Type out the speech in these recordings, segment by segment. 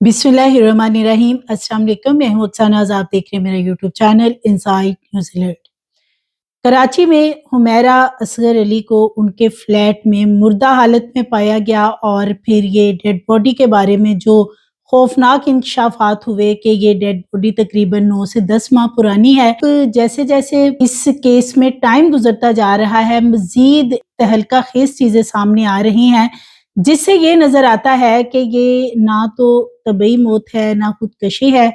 بسم اللہ الرحمن الرحیم السلام علیکم میں ہوں ناز آپ دیکھ رہے ہیں میرا YouTube channel Insight New Zealand Karachi میں حمیرہ اصغر علی کو ان کے فلیٹ میں مردہ حالت میں پایا گیا اور پھر یہ ڈیڈ باڈی کے بارے میں جو خوفناک انکشافات ہوئے کہ یہ ڈیڈ باڈی تقریباً نو سے دس ماہ پرانی ہے، جیسے جیسے اس کیس میں ٹائم گزرتا جا رہا ہے، مزید تہلکہ خیز چیزیں سامنے آ رہی ہیں، جس سے یہ نظر آتا ہے کہ یہ نہ تو طبعی موت ہے، نہ خودکشی ہے۔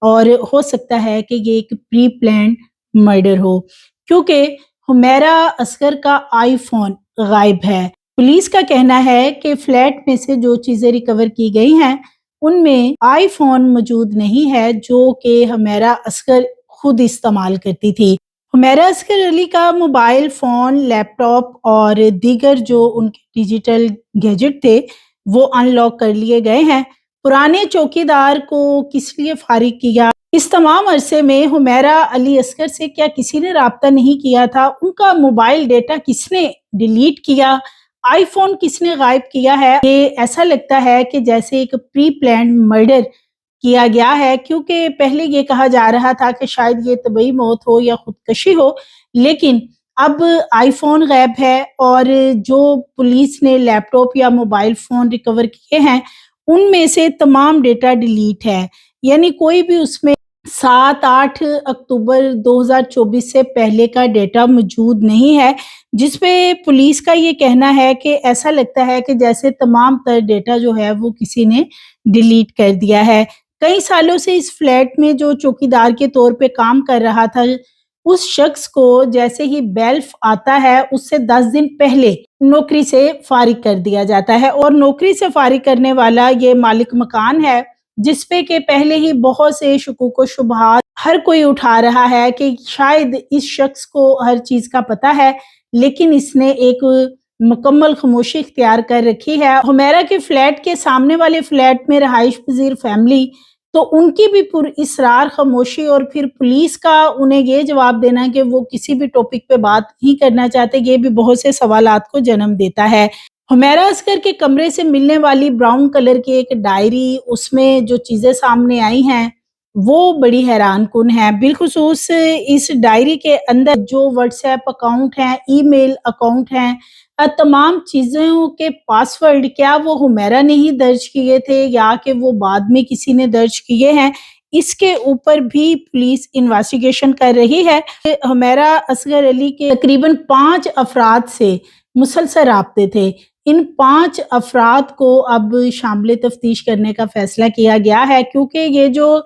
اور ہو سکتا ہے کہ یہ ایک پری پلانڈ مرڈر ہو۔ کیونکہ حمیرہ اسکر کا آئی فون غائب ہے۔ پولیس کا کہنا ہے کہ فلیٹ میں سے جو چیزیں ریکور کی گئی ہیں، ان میں آئی فون موجود نہیں ہے، جو کہ حمیرہ اسکر خود استعمال کرتی تھی۔ حمیرہ اسکر علی کا موبائل فون لیپ ٹاپ اور دیگر جو ان کے ڈیجیٹل گیجٹ تھے، وہ ان لاک کر لیے گئے ہیں۔ پرانے چوکی دار کو کس لیے فارغ کیا؟ اس تمام عرصے میں حمیرہ علی اسکر سے کیا کسی نے رابطہ نہیں کیا تھا؟ ان کا موبائل ڈیٹا کس نے ڈیلیٹ کیا؟ آئی فون کس نے غائب کیا ہے؟ یہ ایسا لگتا ہے کہ جیسے ایک پری پلانڈ مرڈر کیا گیا ہے، کیونکہ پہلے یہ کہا جا رہا تھا کہ شاید یہ طبعی موت ہو یا خودکشی ہو، لیکن اب آئی فون غیب ہے اور جو پولیس نے لیپ ٹاپ یا موبائل فون ریکور کیے ہیں ان میں سے تمام ڈیٹا ڈیلیٹ ہے۔ یعنی کوئی بھی اس میں سات آٹھ اکتوبر دو ہزار چوبیس سے پہلے کا ڈیٹا موجود نہیں ہے، جس پہ پولیس کا یہ کہنا ہے کہ ایسا لگتا ہے کہ جیسے تمام تر ڈیٹا جو ہے وہ کسی نے ڈیلیٹ کر دیا ہے۔ کئی سالوں سے اس فلیٹ میں جو چوکی دار کے طور پہ کام کر رہا تھا اس شخص کو جیسے ہی بیلف آتا ہے، اس سے دس دن پہلے نوکری سے فارغ کر دیا جاتا ہے۔ اور نوکری سے فارغ کرنے والا یہ مالک مکان ہے، جس پہ کہ پہلے ہی بہت سے شکوک و شبہات ہر کوئی اٹھا رہا ہے کہ شاید اس شخص کو ہر چیز کا پتہ ہے، لیکن اس نے ایک مکمل خاموشی اختیار کر رکھی ہے۔ ہمیرا کے فلیٹ کے سامنے والے فلیٹ میں رہائش پذیر فیملی تو ان کی بھی پر اسرار خاموشی اور پھر پولیس کا انہیں یہ جواب دینا کہ وہ کسی بھی ٹاپک پہ بات نہیں کرنا چاہتے، یہ بھی بہت سے سوالات کو جنم دیتا ہے۔ ہمیرا اسکر کے کمرے سے ملنے والی براؤن کلر کی ایک ڈائری، اس میں جو چیزیں سامنے آئی ہیں، وہ بڑی حیران کن ہے بالخصوص اس ڈائری کے اندر جو واٹس ایپ اکاؤنٹ ہیں ای میل اکاؤنٹ ہیں تمام چیزوں کے پاسورڈ کیا وہ حمیرہ نے ہی درج کیے تھے یا کہ وہ بعد میں کسی نے درج کیے ہیں؟ اس کے اوپر بھی پولیس انویسٹیگیشن کر رہی ہے۔ حمیرہ اصغر علی کے تقریباً پانچ افراد سے مسلسل رابطے تھے۔ ان پانچ افراد کو اب شامل تفتیش کرنے کا فیصلہ کیا گیا ہے۔ کیونکہ یہ جو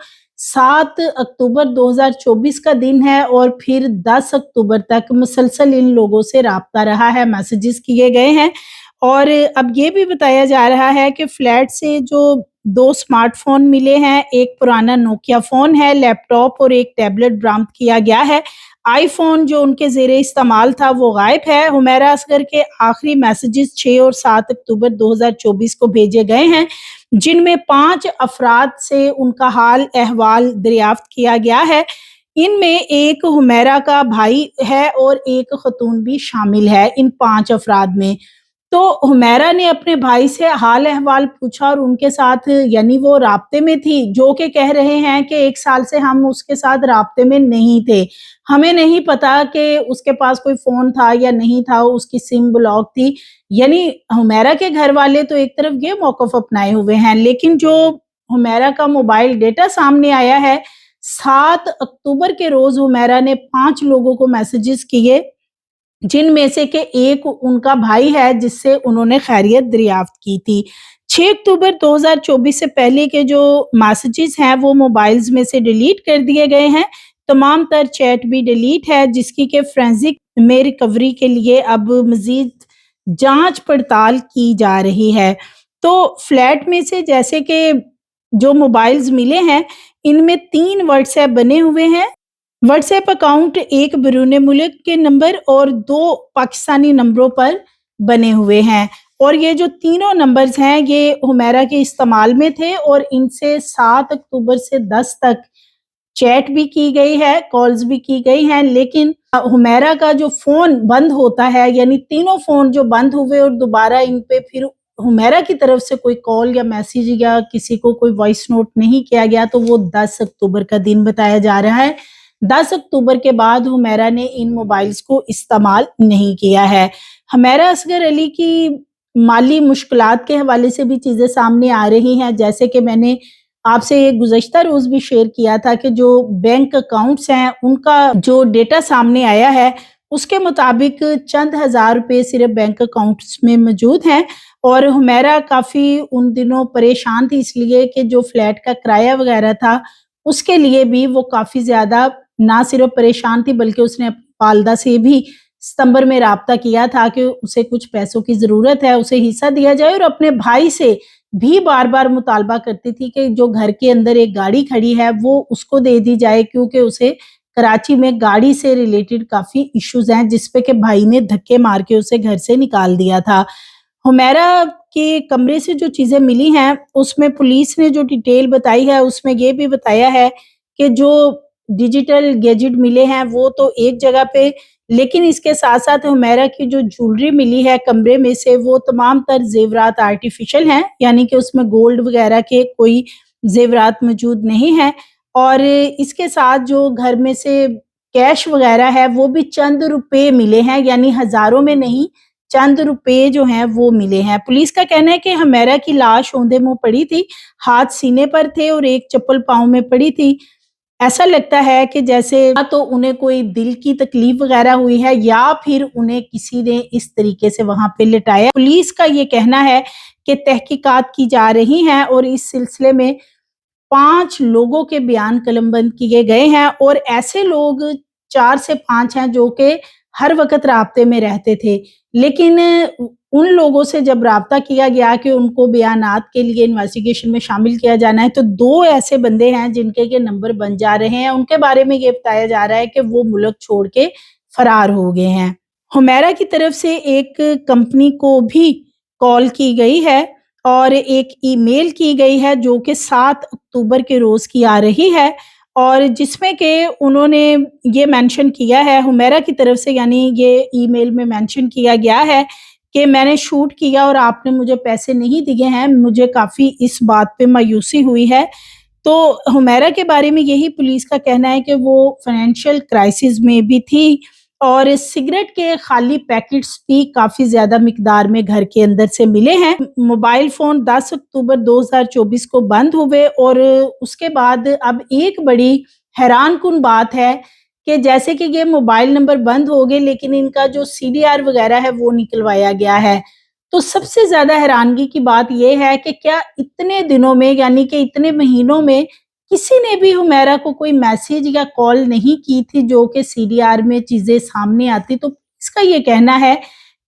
سات اکتوبر دو ہزار چوبیس کا دن ہے اور پھر دس اکتوبر تک مسلسل ان لوگوں سے رابطہ رہا ہے میسیجز کیے گئے ہیں۔ اور اب یہ بھی بتایا جا رہا ہے کہ فلیٹ سے جو دو سمارٹ فون ملے ہیں، ایک پرانا نوکیا فون ہے، لیپ ٹاپ اور ایک ٹیبلٹ برامد کیا گیا ہے۔ آئی فون جو ان کے زیر استعمال تھا وہ غائب ہے۔ حمیرہ اصغر کے آخری میسیجز چھ اور سات اکتوبر دو ہزار چوبیس کو بھیجے گئے ہیں، جن میں پانچ افراد سے ان کا حال احوال دریافت کیا گیا ہے۔ ان میں ایک حمیرہ کا بھائی ہے اور ایک خاتون بھی شامل ہے۔ ان پانچ افراد میں تو حمیرہ نے اپنے بھائی سے حال احوال پوچھا اور ان کے ساتھ یعنی وہ رابطے میں تھی، جو کہ کہہ رہے ہیں کہ ایک سال سے ہم اس کے ساتھ رابطے میں نہیں تھے۔ ہمیں نہیں پتا کہ اس کے پاس کوئی فون تھا یا نہیں تھا، اس کی سم بلاک تھی۔ یعنی حمیرہ کے گھر والے تو ایک طرف یہ موقف اپنائے ہوئے ہیں، لیکن جو حمیرہ کا موبائل ڈیٹا سامنے آیا ہے، سات اکتوبر کے روز حمیرہ نے پانچ لوگوں کو میسیجز کیے۔ جن میں سے کہ ایک ان کا بھائی ہے جس سے انہوں نے خیریت دریافت کی تھی۔ چھ اکتوبر دو ہزار چوبیس سے پہلے کے جو میسیجز ہیں وہ موبائلز میں سے ڈیلیٹ کر دیے گئے ہیں۔ تمام تر چیٹ بھی ڈیلیٹ ہے، جس کی کہ فرینزک میں ریکوری کے لیے اب مزید جانچ پڑتال کی جا رہی ہے۔ تو فلیٹ میں سے جیسے کہ جو موبائلز ملے ہیں، ان میں تین ورڈس ایپ بنے ہوئے ہیں۔ واٹس ایپ اکاؤنٹ ایک بیرون ملک کے نمبر اور دو پاکستانی نمبروں پر بنے ہوئے ہیں۔ اور یہ جو تینوں نمبرز ہیں، یہ حمیرہ کے استعمال میں تھے اور ان سے سات اکتوبر سے دس تک چیٹ بھی کی گئی ہے، کالز بھی کی گئی ہیں۔ لیکن حمیرہ کا جو فون بند ہوتا ہے یعنی تینوں فون جو بند ہوئے اور دوبارہ ان پہ پھر حمیرہ کی طرف سے کوئی کال یا میسیج یا کسی کو کوئی وائس نوٹ نہیں کیا گیا، تو وہ دس اکتوبر کا دن بتایا جا رہا ہے۔ دس اکتوبر کے بعد حمیرہ نے ان موبائلز کو استعمال نہیں کیا ہے۔ حمیرہ اصغر علی کی مالی مشکلات کے حوالے سے بھی چیزیں سامنے آ رہی ہیں۔ جیسے کہ میں نے آپ سے گزشتہ روز بھی شیئر کیا تھا کہ جو بینک اکاؤنٹس ہیں، ان کا جو ڈیٹا سامنے آیا ہے، اس کے مطابق چند ہزار روپے صرف بینک اکاؤنٹس میں موجود ہیں۔ اور حمیرہ کافی ان دنوں پریشان تھی اس لیے کہ جو فلیٹ کا کرایہ وغیرہ تھا، اس کے لیے بھی وہ کافی زیادہ نہ صرف پریشان تھی بلکہ اس نے والدہ سے بھی ستمبر میں رابطہ کیا تھا کہ اسے کچھ پیسوں کی ضرورت ہے، اسے حصہ دیا جائے اور اپنے بھائی سے بھی بار بار مطالبہ کرتی تھی کہ جو گھر کے اندر ایک گاڑی کھڑی ہے، وہ اس کو دے دی جائے کیونکہ اسے کراچی میں گاڑی سے ریلیٹڈ کافی ایشوز ہیں، جس پہ کہ بھائی نے دھکے مار کے اسے گھر سے نکال دیا تھا۔ حمیرہ کے کمرے سے جو چیزیں ملی ہیں، اس میں پولیس نے جو ڈیٹیل بتائی ہے، اس میں یہ بھی بتایا ہے کہ جو ڈیجیٹل گیجٹ ملے ہیں، وہ تو ایک جگہ پہ، لیکن اس کے ساتھ ساتھ حمیرہ کی جو جولری ملی ہے کمرے میں سے، وہ تمام تر زیورات آرٹیفیشل ہیں یعنی کہ اس میں گولڈ وغیرہ کے کوئی زیورات موجود نہیں ہیں۔ اور اس کے ساتھ جو گھر میں سے کیش وغیرہ ہے، وہ بھی چند روپے ملے ہیں یعنی ہزاروں میں نہیں، چند روپے جو ہیں وہ ملے ہیں۔ پولیس کا کہنا ہے کہ ہمیرہ کی لاش اوندے منہ پڑی تھی، ہاتھ سینے پر تھے اور ایک چپل پاؤں میں پڑی تھی۔ ایسا لگتا ہے کہ جیسے تو انہیں کوئی دل کی تکلیف وغیرہ ہوئی ہے یا پھر انہیں کسی نے اس طریقے سے وہاں پہ لٹایا۔ پولیس کا یہ کہنا ہے کہ تحقیقات کی جا رہی ہیں اور اس سلسلے میں پانچ لوگوں کے بیان قلم بند کیے گئے ہیں اور ایسے لوگ چار سے پانچ ہیں جو کہ ہر وقت رابطے میں رہتے تھے۔ لیکن ان لوگوں سے جب رابطہ کیا گیا کہ ان کو بیانات کے لیے انویسٹیگیشن میں شامل کیا جانا ہے، تو دو ایسے بندے ہیں جن کے کے نمبر بن جا رہے ہیں۔ ان کے بارے میں یہ بتایا جا رہا ہے کہ وہ ملک چھوڑ کے فرار ہو گئے ہیں۔ حمیرہ کی طرف سے ایک کمپنی کو بھی کال کی گئی ہے اور ایک ای میل کی گئی ہے جو کہ سات اکتوبر کے روز کی آ رہی ہے اور جس میں کہ انہوں نے یہ مینشن کیا ہے۔ حمیرہ کی طرف سے یعنی یہ ای میل میں مینشن کیا گیا ہے کہ میں نے شوٹ کیا اور آپ نے مجھے پیسے نہیں دیے ہیں، مجھے کافی اس بات پہ مایوسی ہوئی ہے۔ تو حمیرہ کے بارے میں یہی پولیس کا کہنا ہے کہ وہ فائنینشیل کرائسس میں بھی تھی اور سگریٹ کے خالی پیکٹس بھی کافی زیادہ مقدار میں گھر کے اندر سے ملے ہیں۔ موبائل فون دس اکتوبر دو ہزار چوبیس کو بند ہوئے اور اس کے بعد اب ایک بڑی حیران کن بات ہے کہ جیسے کہ یہ موبائل نمبر بند ہو گئے لیکن ان کا جو سی ڈی آر وغیرہ ہے وہ نکلوایا گیا ہے۔ تو سب سے زیادہ حیرانگی کی بات یہ ہے کہ کیا اتنے دنوں میں یعنی کہ اتنے مہینوں میں کسی نے بھی حمیرہ کو کوئی میسیج یا کال نہیں کی تھی جو کہ سی ڈی آر میں چیزیں سامنے آتی؟ تو اس کا یہ کہنا ہے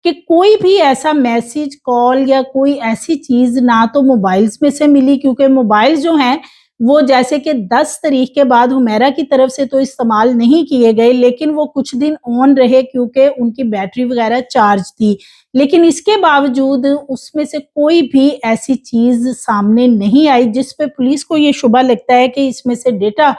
کہ کوئی بھی ایسا میسیج، کال یا کوئی ایسی چیز نہ تو موبائلز میں سے ملی، کیونکہ موبائل جو ہیں وہ جیسے کہ دس تاریخ کے بعد حمیرہ کی طرف سے تو استعمال نہیں کیے گئے، لیکن وہ کچھ دن آن رہے کیونکہ ان کی بیٹری وغیرہ چارج تھی۔ لیکن اس کے باوجود اس میں سے کوئی بھی ایسی چیز سامنے نہیں آئی جس پہ پولیس کو یہ شبہ لگتا ہے کہ اس میں سے ڈیٹا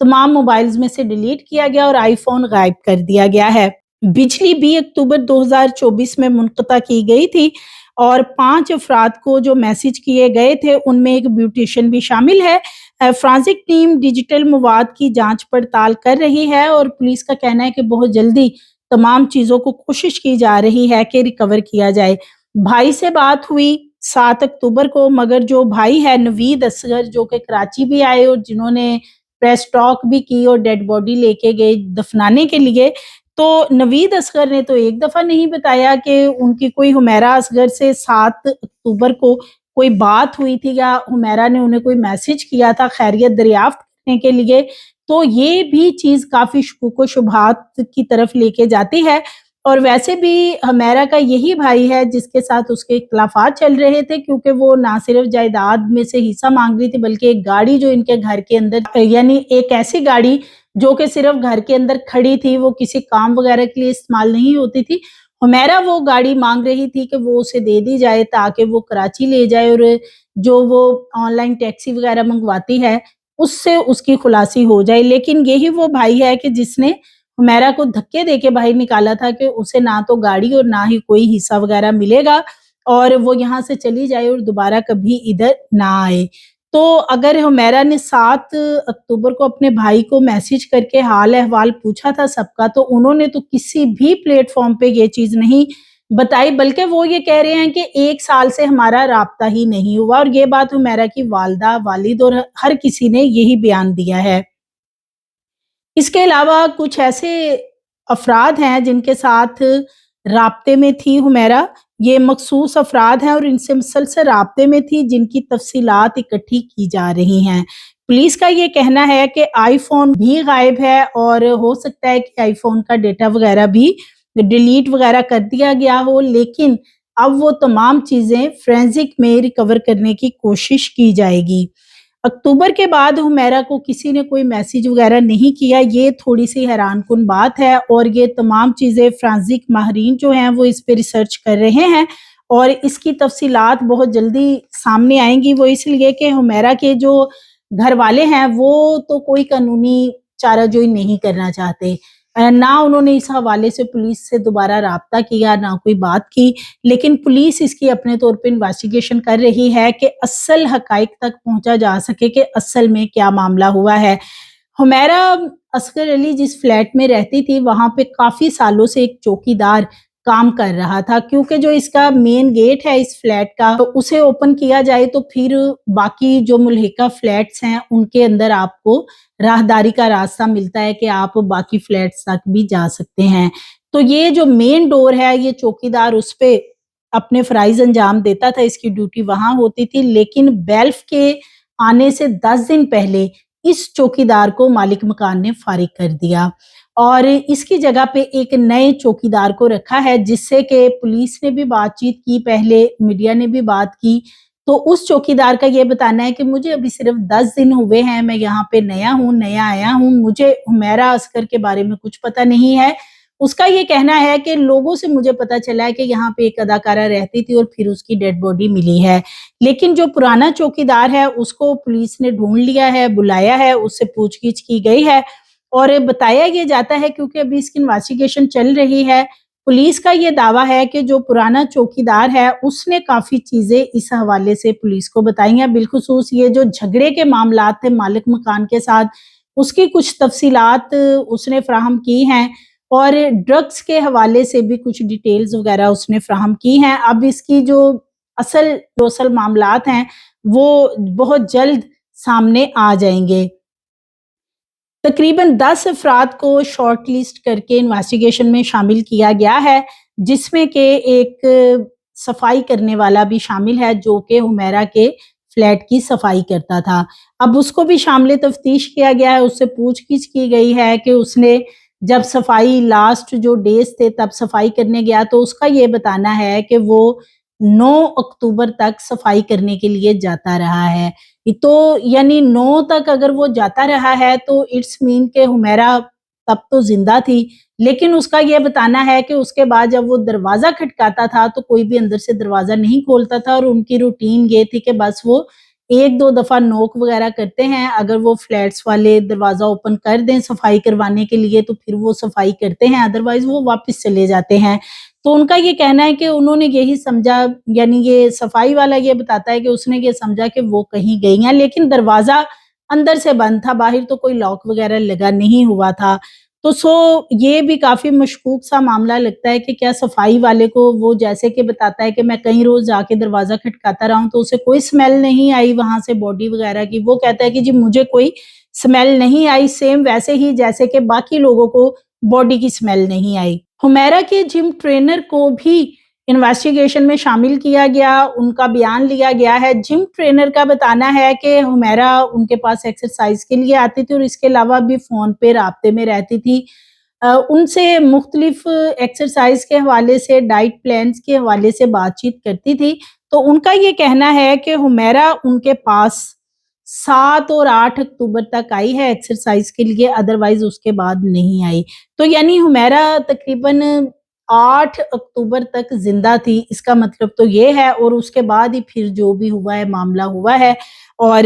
تمام موبائلز میں سے ڈیلیٹ کیا گیا اور آئی فون غائب کر دیا گیا ہے۔ بجلی بھی اکتوبر دو ہزار چوبیس میں منقطع کی گئی تھی اور پانچ افراد کو جو میسج کیے گئے تھے، ان میں ایک بیوٹیشن بھی شامل ہے۔ فرانسک ٹیم ڈیجیٹل مواد کی جانچ پڑتال کر رہی ہے اور پولیس کا کہنا ہے کہ بہت جلدی تمام چیزوں کو کوشش کی جا رہی ہے کہ ریکور کیا جائے۔ بھائی سے بات ہوئی سات اکتوبر کو، مگر جو بھائی ہے نوید اصغر، جو کہ کراچی بھی آئے اور جنہوں نے پریس ٹاک بھی کی اور ڈیڈ باڈی لے کے گئے دفنانے کے لیے، تو نوید اصغر نے تو ایک دفعہ نہیں بتایا کہ ان کی کوئی حمیرہ اصغر سے سات اکتوبر کو کوئی بات ہوئی تھی یا حمیرہ نے انہیں کوئی میسج کیا تھا خیریت دریافت کرنے کے لیے، تو یہ بھی چیز کافی شکوک و شبہات کی طرف لے کے جاتی ہے۔ اور ویسے بھی حمیرہ کا یہی بھائی ہے جس کے ساتھ اس کے اختلافات چل رہے تھے، کیونکہ وہ نہ صرف جائیداد میں سے حصہ مانگ رہی تھی، بلکہ ایک گاڑی جو ان کے گھر کے اندر یعنی ایک ایسی گاڑی جو کہ صرف گھر کے اندر کھڑی تھی، وہ کسی کام وغیرہ کے لیے استعمال نہیں ہوتی تھی۔ حمیرہ وہ گاڑی مانگ رہی تھی کہ وہ اسے دے دی جائے تاکہ وہ کراچی لے جائے اور جو وہ آن لائن ٹیکسی وغیرہ منگواتی ہے، اس سے اس کی خلاصی ہو جائے۔ لیکن یہی وہ بھائی ہے کہ جس نے حمیرہ کو دھکے دے کے باہر نکالا تھا کہ اسے نہ تو گاڑی اور نہ ہی کوئی حصہ وغیرہ ملے گا اور وہ یہاں سے چلی جائے اور دوبارہ کبھی ادھر نہ آئے۔ تو اگر ہمیرا نے سات اکتوبر کو اپنے بھائی کو میسج کر کے حال احوال پوچھا تھا سب کا، تو انہوں نے تو کسی بھی پلیٹ فارم پہ یہ چیز نہیں بتائی، بلکہ وہ یہ کہہ رہے ہیں کہ ایک سال سے ہمارا رابطہ ہی نہیں ہوا اور یہ بات ہمیرا کی والدہ، والد اور ہر کسی نے یہی بیان دیا ہے۔ اس کے علاوہ کچھ ایسے افراد ہیں جن کے ساتھ رابطے میں تھی ہمیرا یہ مخصوص افراد ہیں اور ان سے مسلسل رابطے میں تھی جن کی تفصیلات اکٹھی کی جا رہی ہیں۔ پولیس کا یہ کہنا ہے کہ آئی فون بھی غائب ہے اور ہو سکتا ہے کہ آئی فون کا ڈیٹا وغیرہ بھی ڈیلیٹ وغیرہ کر دیا گیا ہو، لیکن اب وہ تمام چیزیں فرینزک میں ریکور کرنے کی کوشش کی جائے گی۔ اکتوبر کے بعد ہمیرا کو کسی نے کوئی میسیج وغیرہ نہیں کیا، یہ تھوڑی سی حیران کن بات ہے اور یہ تمام چیزیں فرانزک ماہرین جو ہیں وہ اس پہ ریسرچ کر رہے ہیں اور اس کی تفصیلات بہت جلدی سامنے آئیں گی۔ وہ اس لیے کہ ہمیرا کے جو گھر والے ہیں وہ تو کوئی قانونی چارہ جوئی نہیں کرنا چاہتے۔ نہ انہوں نے اس حوالے سے پولیس سے دوبارہ رابطہ کیا، نہ کوئی بات کی۔ لیکن پولیس اس کی اپنے طور پہ انویسٹیگیشن کر رہی ہے کہ اصل حقائق تک پہنچا جا سکے کہ اصل میں کیا معاملہ ہوا ہے۔ ہمیرا اصغر علی جس فلیٹ میں رہتی تھی، وہاں پہ کافی سالوں سے ایک چوکی دار کام کر رہا تھا، کیونکہ جو اس کا مین گیٹ ہے اس فلیٹ کا، تو اسے اوپن کیا جائے تو پھر باقی جو ملحقہ فلیٹس ہیں، ان کے اندر آپ کو راہداری کا راستہ ملتا ہے کہ آپ باقی فلیٹس تک بھی جا سکتے ہیں۔ تو یہ جو مین ڈور ہے، یہ چوکی دار اس پہ اپنے فرائض انجام دیتا تھا، اس کی ڈیوٹی وہاں ہوتی تھی۔ لیکن بیلف کے آنے سے دس دن پہلے اس چوکی دار کو مالک مکان نے فارغ کر دیا۔ اور اس کی جگہ پہ ایک نئے چوکی دار کو رکھا ہے، جس سے کہ پولیس نے بھی بات چیت کی، پہلے میڈیا نے بھی بات کی۔ تو اس چوکی دار کا یہ بتانا ہے کہ مجھے ابھی صرف دس دن ہوئے ہیں، میں یہاں پہ نیا ہوں، نیا آیا ہوں۔ مجھے ہمیرا اسکر کے بارے میں کچھ پتا نہیں ہے۔ اس کا یہ کہنا ہے کہ لوگوں سے مجھے پتا چلا ہے کہ یہاں پہ ایک اداکارہ رہتی تھی اور پھر اس کی ڈیڈ باڈی ملی ہے۔ لیکن جو پرانا چوکی دار ہے، اس کو پولیس نے ڈھونڈ لیا ہے، بلایا ہے، اس سے پوچھ گچھ کی گئی ہے۔ اور بتایا یہ جاتا ہے کیونکہ ابھی اس کی انویسٹیگیشن چل رہی ہے۔ پولیس کا یہ دعویٰ ہے کہ جو پرانا چوکی دار ہے، اس نے کافی چیزیں اس حوالے سے پولیس کو بتائی ہیں۔ بالخصوص یہ جو جھگڑے کے معاملات تھے مالک مکان کے ساتھ، اس کی کچھ تفصیلات اس نے فراہم کی ہیں اور ڈرگز کے حوالے سے بھی کچھ ڈیٹیلز وغیرہ اس نے فراہم کی ہیں۔ اب اس کی جو اصل جو اصل معاملات ہیں، وہ بہت جلد سامنے آ جائیں گے۔ تقریباً دس افراد کو شارٹ لسٹ کر کے انویسٹیگیشن میں شامل کیا گیا ہے، جس میں کہ ایک صفائی کرنے والا بھی شامل ہے، جو کہ ہمیرا کے فلیٹ کی صفائی کرتا تھا۔ اب اس کو بھی شامل تفتیش کیا گیا ہے، اس سے پوچھ گچھ کی گئی ہے کہ اس نے جب صفائی لاسٹ جو ڈیز تھے تب صفائی کرنے گیا تو اس کا یہ بتانا ہے کہ وہ نو اکتوبر تک صفائی کرنے کے لیے جاتا رہا ہے۔ تو یعنی نو تک اگر وہ جاتا رہا ہے تو اٹس مین کہ ہمیرا تب تو زندہ تھی۔ لیکن اس کا یہ بتانا ہے کہ اس کے بعد جب وہ دروازہ کھٹکاتا تھا تو کوئی بھی اندر سے دروازہ نہیں کھولتا تھا اور ان کی روٹین یہ تھی کہ بس وہ ایک دو دفعہ نوک وغیرہ کرتے ہیں۔ اگر وہ فلیٹس والے دروازہ اوپن کر دیں صفائی کروانے کے لیے تو پھر وہ صفائی کرتے ہیں ادروائز وہ واپس چلے جاتے ہیں۔ تو ان کا یہ کہنا ہے کہ انہوں نے یہی سمجھا یعنی یہ صفائی والا یہ بتاتا ہے کہ اس نے یہ سمجھا کہ وہ کہیں گئی ہیں، لیکن دروازہ اندر سے بند تھا، باہر تو کوئی لاک وغیرہ لگا نہیں ہوا تھا۔ تو سو یہ بھی کافی مشکوک سا معاملہ لگتا ہے کہ کیا صفائی والے کو وہ جیسے کہ بتاتا ہے کہ میں کئی روز جا کے دروازہ کھٹکاتا رہا ہوں تو اسے کوئی سمیل نہیں آئی وہاں سے باڈی وغیرہ کی۔ وہ کہتا ہے کہ جی مجھے کوئی سمیل نہیں آئی سیم ویسے ہی جیسے کہ باقی لوگوں کو باڈی کی سمیل نہیں آئی۔ ہمیرا کے جم ٹرینر کو بھی انویسٹیگیشن میں شامل کیا گیا، ان کا بیان لیا گیا ہے۔ جم ٹرینر کا بتانا ہے کہ ہمیرا ان کے پاس ایکسرسائز کے لیے آتی تھی اور اس کے علاوہ بھی فون پہ رابطے میں رہتی تھی۔ ان سے مختلف ایکسرسائز کے حوالے سے ڈائٹ پلانز کے حوالے سے بات چیت کرتی تھی۔ تو ان کا یہ کہنا ہے کہ ہمیرا ان کے پاس سات اور آٹھ اکتوبر تک آئی ہے ایکسرسائز کے لیے ادروائز اس کے بعد نہیں آئی۔ تو یعنی ہمیرا تقریباً آٹھ اکتوبر تک زندہ تھی۔ اس کا مطلب تو یہ ہے اور اس کے بعد ہی پھر جو بھی ہوا ہے، معاملہ ہوا ہے۔ اور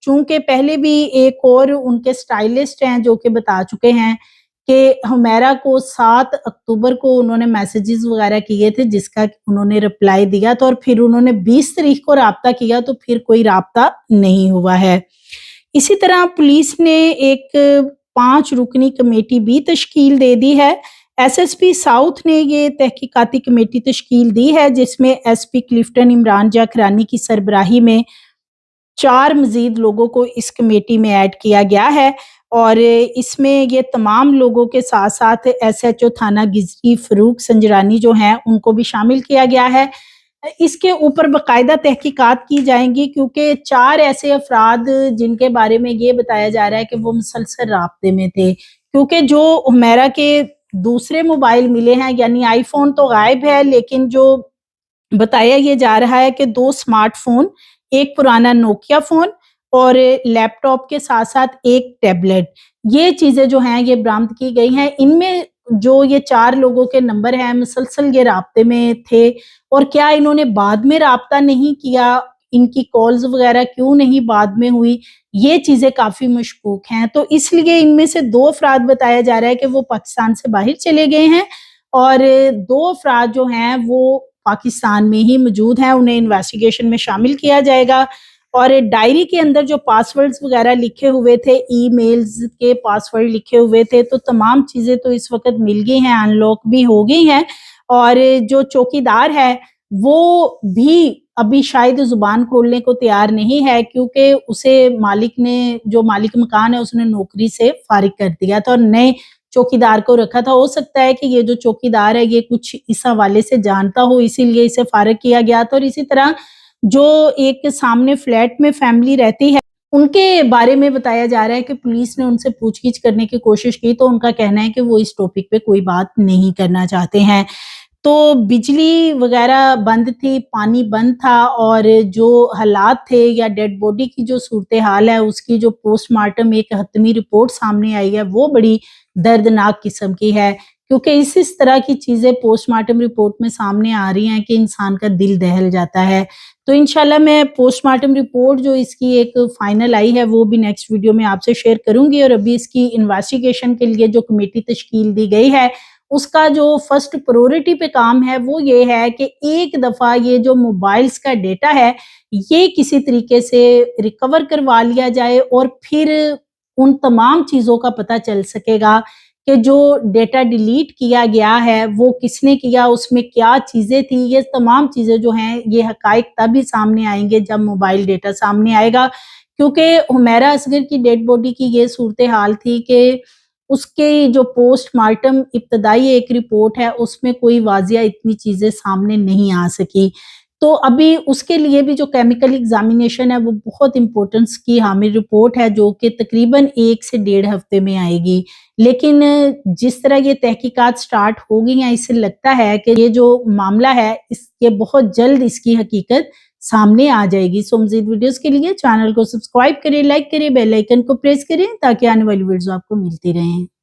چونکہ پہلے بھی ایک اور ان کے سٹائلسٹ ہیں جو کہ بتا چکے ہیں کہ ہمیرا کو سات اکتوبر کو انہوں نے میسیجز وغیرہ کیے تھے، جس کا انہوں نے رپلائی دیا تو اور پھر انہوں نے بیس تاریخ کو رابطہ کیا تو پھر کوئی رابطہ نہیں ہوا ہے۔ اسی طرح پولیس نے ایک پانچ رکنی کمیٹی بھی تشکیل دے دی ہے۔ ایس ایس پی ساؤتھ نے یہ تحقیقاتی کمیٹی تشکیل دی ہے، جس میں S P Clifton Imran Jakrani کی سربراہی میں چار مزید لوگوں کو اس کمیٹی میں ایڈ کیا گیا ہے۔ اور اس میں یہ تمام لوگوں کے ساتھ ساتھ ایس ایچ او تھانہ گزری فروخ سنجرانی جو ہیں، ان کو بھی شامل کیا گیا ہے۔ اس کے اوپر باقاعدہ تحقیقات کی جائیں گی کیونکہ چار ایسے افراد جن کے بارے میں یہ بتایا جا رہا ہے کہ وہ مسلسل رابطے میں تھے۔ کیونکہ جو ہمیرا کے دوسرے موبائل ملے ہیں یعنی آئی فون تو غائب ہے، لیکن جو بتایا یہ جا رہا ہے کہ دو سمارٹ فون، ایک پرانا نوکیا فون اور لیپ ٹاپ کے ساتھ ساتھ ایک ٹیبلٹ یہ چیزیں جو ہیں، یہ برامد کی گئی ہیں۔ ان میں جو یہ چار لوگوں کے نمبر ہیں، مسلسل یہ رابطے میں تھے۔ اور کیا انہوں نے بعد میں رابطہ نہیں کیا؟ ان کی کالز وغیرہ کیوں نہیں بعد میں ہوئی؟ یہ چیزیں کافی مشکوک ہیں۔ تو اس لیے ان میں سے دو افراد بتایا جا رہا ہے کہ وہ پاکستان سے باہر چلے گئے ہیں۔ اور دو افراد جو ہیں، وہ پاکستان میں ہی موجود ہیں۔ انہیں انویسٹیگیشن میں شامل کیا جائے گا۔ اور ڈائری کے اندر جو پاس ورڈز وغیرہ لکھے ہوئے تھے ای میلز کے پاس ورڈ لکھے ہوئے تھے، تو تمام چیزیں تو اس وقت مل گئی ہیں ان لوک بھی ہو گئی ہیں۔ اور جو چوکی دار ہے، وہ بھی ابھی شاید زبان کھولنے کو تیار نہیں ہے، کیونکہ اسے مالک نے، جو مالک مکان ہے، اس نے نوکری سے فارغ کر دیا تھا اور نئے چوکی دار کو رکھا تھا۔ ہو سکتا ہے کہ یہ جو چوکی دار ہے، یہ کچھ اس حوالے سے جانتا ہو، اسی لیے اسے فارغ کیا گیا تھا۔ اور اسی طرح جو ایک سامنے فلیٹ میں فیملی رہتی ہے، ان کے بارے میں بتایا جا رہا ہے کہ پولیس نے ان سے پوچھ گچھ کرنے کی کوشش کی۔ تو ان کا کہنا ہے کہ وہ اس ٹاپک پہ کوئی بات نہیں کرنا چاہتے ہیں۔ تو بجلی وغیرہ بند تھی، پانی بند تھا اور جو حالات تھے یا ڈیڈ باڈی کی جو صورتحال ہے، اس کی جو پوسٹ مارٹم ایک حتمی رپورٹ سامنے آئی ہے، وہ بڑی دردناک قسم کی ہے۔ کیونکہ اس اس طرح کی چیزیں پوسٹ مارٹم رپورٹ میں سامنے آ رہی ہیں کہ انسان کا دل دہل جاتا ہے۔ تو انشاءاللہ میں پوسٹ مارٹم رپورٹ جو اس کی ایک فائنل آئی ہے وہ بھی نیکسٹ ویڈیو میں آپ سے شیئر کروں گی اور ابھی اس کی انویسٹیگیشن کے لیے جو کمیٹی تشکیل دی گئی ہے، اس کا جو فرسٹ پرورٹی پہ کام ہے وہ یہ ہے کہ ایک دفعہ یہ جو موبائلز کا ڈیٹا ہے، یہ کسی طریقے سے ریکور کروا لیا جائے اور پھر ان تمام چیزوں کا پتہ چل سکے گا۔ کہ جو ڈیٹا ڈیلیٹ کیا گیا ہے، وہ کس نے کیا، اس میں کیا چیزیں تھی یہ تمام چیزیں جو ہیں، یہ حقائق تب سامنے آئیں گے جب موبائل ڈیٹا سامنے آئے گا۔ کیونکہ ہمیرا اصغر کی ڈیڈ باڈی کی یہ صورتحال تھی کہ اس کے جو پوسٹ مارٹم ابتدائی ایک رپورٹ ہے، اس میں کوئی واضح اتنی چیزیں سامنے نہیں آ سکی تو ابھی اس کے لیے بھی جو کیمیکل ایگزامینیشن ہے وہ بہت امپورٹنس کی حامل رپورٹ ہے جو کہ تقریباً ایک سے ڈیڑھ ہفتے میں آئے گی۔ لیکن جس طرح یہ تحقیقات سٹارٹ ہو گئی ہیں اس سے لگتا ہے کہ یہ جو معاملہ ہے، اس یہ بہت جلد اس کی حقیقت سامنے آ جائے گی۔ سو مزید ویڈیوز کے لیے چینل کو سبسکرائب کریں لائک کریں بیل آئیکن کو پریس کریں تاکہ آنے والی ویڈیوز آپ کو ملتی رہیں۔